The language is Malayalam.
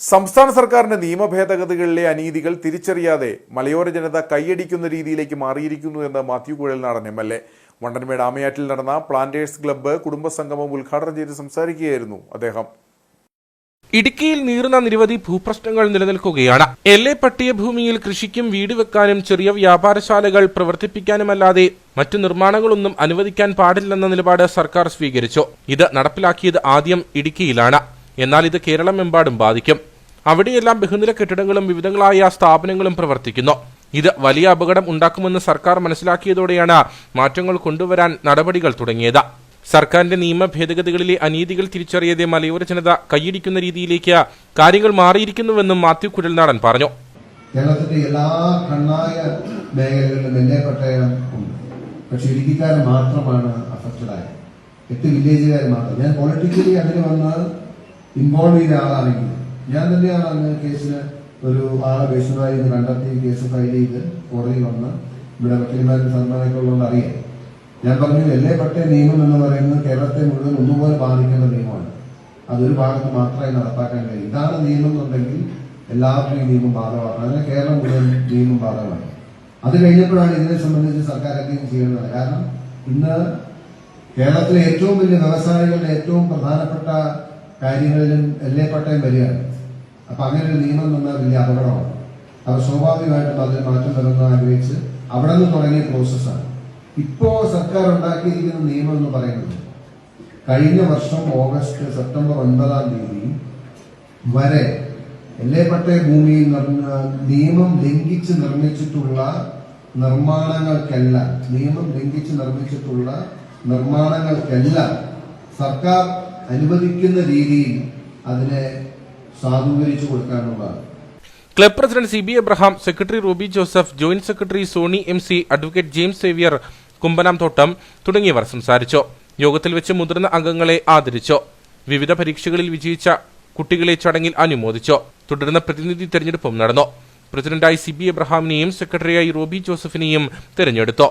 സംസ്ഥാന സർക്കാരിന്റെ നിയമ ഭേദഗതികളിലെ അനീതികൾ തിരിച്ചറിയാതെ മലയോര ജനത കൈയടിക്കുന്ന രീതിയിലേക്ക് മാറിയിരിക്കുന്നു എന്ന് Mathew Kuzhalnadan M L A. Vandanmedu ആമയാറ്റിൽ നടന്ന പ്ലാന്റേഴ്സ് ക്ലബ്ബ് കുടുംബസംഗമം ഉദ്ഘാടനം ചെയ്ത് സംസാരിക്കുകയായിരുന്നു അദ്ദേഹം. ഇടുക്കിയിൽ നീറുന്ന നിരവധി ഭൂപ്രശ്നങ്ങൾ നിലനിൽക്കുകയാണ്. എല്ലെ പട്ടിയ ഭൂമിയിൽ കൃഷിക്കും വീട് വെക്കാനും ചെറിയ വ്യാപാരശാലകൾ പ്രവർത്തിപ്പിക്കാനുമല്ലാതെ മറ്റു നിർമ്മാണങ്ങളൊന്നും അനുവദിക്കാൻ പാടില്ലെന്ന നിലപാട് സർക്കാർ സ്വീകരിച്ചു. ഇത് നടപ്പിലാക്കിയത് ആദ്യം ഇടുക്കിയിലാണ്. എന്നാൽ ഇത് കേരളമെമ്പാടും ബാധിക്കും. അവിടെയെല്ലാം ബഹുനില കെട്ടിടങ്ങളും വിവിധങ്ങളായ സ്ഥാപനങ്ങളും പ്രവർത്തിക്കുന്നു. ഇത് വലിയ അപകടം ഉണ്ടാക്കുമെന്ന് സർക്കാർ മനസ്സിലാക്കിയതോടെയാണ് മാറ്റങ്ങൾ കൊണ്ടുവരാൻ നടപടികൾ തുടങ്ങിയത്. സർക്കാരിന്റെ നിയമ ഭേദഗതികളിലെ അനീതികൾ തിരിച്ചറിയാതെ മലയോര ജനത കൈയടിക്കുന്ന രീതിയിലേക്ക് കാര്യങ്ങൾ മാറിയിരിക്കുന്നുവെന്നും മാത്യു കുഴൽനാടൻ പറഞ്ഞു. കേരളത്തിന്റെ എല്ലാ കണ്ണായ മേഖലകളിലും എന്നെ പട്ടയം ഉണ്ട്. പക്ഷെ ഇടുക്കിക്കാരൻ മാത്രമാണ് അഫക്റ്റഡ് ആയത്. എട്ട് വില്ലേജുകാർ മാത്രം. ഞാൻ പൊളിറ്റിക്കലി അതിന് വന്ന് ഇൻവോൾവ് ചെയ്ത ആളാണെങ്കിൽ ഞാൻ തന്നെയാണ് അന്ന് കേസിന് ഒരു ആളെ ബേസുമായി കണ്ടെത്തി കേസ് ഫയൽ ചെയ്ത് കോടതി വന്ന് ഇവിടെ വക്കീൽമാരും സന്മാനൊക്കെ ഉള്ളതുകൊണ്ട് അറിയാം. ഞാൻ പറഞ്ഞു എല്ലേ പട്ടേ നിയമം എന്ന് പറയുന്നത് കേരളത്തെ മുഴുവൻ ഒന്നുപോലെ ബാധിക്കേണ്ട നിയമമാണ്. അതൊരു ഭാഗത്ത് മാത്രമേ നടപ്പാക്കാൻ കഴിയും. ഇതാണ് നിയമം എന്നുണ്ടെങ്കിൽ എല്ലാവർക്കും ഈ നിയമം ബാധകമാണ്. അതിന് കേരളം മുഴുവൻ നിയമം ബാധകമാണ്. അത് കഴിഞ്ഞപ്പോഴാണ് ഇതിനെ സംബന്ധിച്ച് സർക്കാർ എന്തെങ്കിലും ചെയ്യേണ്ടത്. കാരണം ഇന്ന് കേരളത്തിലെ ഏറ്റവും വലിയ വ്യവസായികളുടെ ഏറ്റവും പ്രധാനപ്പെട്ട കാര്യങ്ങളിലും എല്ലേ പട്ടയം വരികയാണ് അപ്പൊ അങ്ങനെ ഒരു നിയമം വന്നാൽ വലിയ അപകടമാണ്. അവർ സ്വാഭാവികമായിട്ടും അതിൽ മാറ്റം വരുന്ന ആഗ്രഹിച്ച് അവിടെ നിന്ന് തുടങ്ങിയ പ്രോസസ്സാണ് ഇപ്പോ സർക്കാർ ഉണ്ടാക്കിയിരിക്കുന്ന നിയമം എന്ന് പറയുന്നത് കഴിഞ്ഞ വർഷം ഓഗസ്റ്റ് സെപ്റ്റംബർ ഒൻപതാം തീയതി വരെ എല്ലേ പട്ടയ ഭൂമിയിൽ നിയമം ലംഘിച്ച് നിർമ്മിച്ചിട്ടുള്ള നിർമ്മാണങ്ങൾക്കെല്ലാം നിയമം ലംഘിച്ച് നിർമ്മിച്ചിട്ടുള്ള നിർമ്മാണങ്ങൾക്കെല്ലാം സർക്കാർ അനുവദിക്കുന്ന രീതിയിൽ അതിനെ സാധൂകരിച്ചു കൊടുക്കാനുള്ളതാണ്. Club president C B Abraham secretary Ruby Joseph joint secretary Soni M C advocate James Xavier Kumbanamthottam തുടങ്ങിയവർ സംസാരിച്ചു. യോഗത്തിൽ വെച്ച് മുതിർന്ന അംഗങ്ങളെ ആദരിച്ചു. വിവിധ പരീക്ഷകളിൽ വിജയിച്ച കുട്ടികളെ ചടങ്ങിൽ അനുമോദിച്ചു. തുടർന്ന് പ്രതിനിധി തെരഞ്ഞെടുപ്പും നടന്നു. പ്രസിഡന്റായി സി ബി എബ്രഹാമിനെയും സെക്രട്ടറിയായി റോബി ജോസഫിനെയും തെരഞ്ഞെടുത്തു.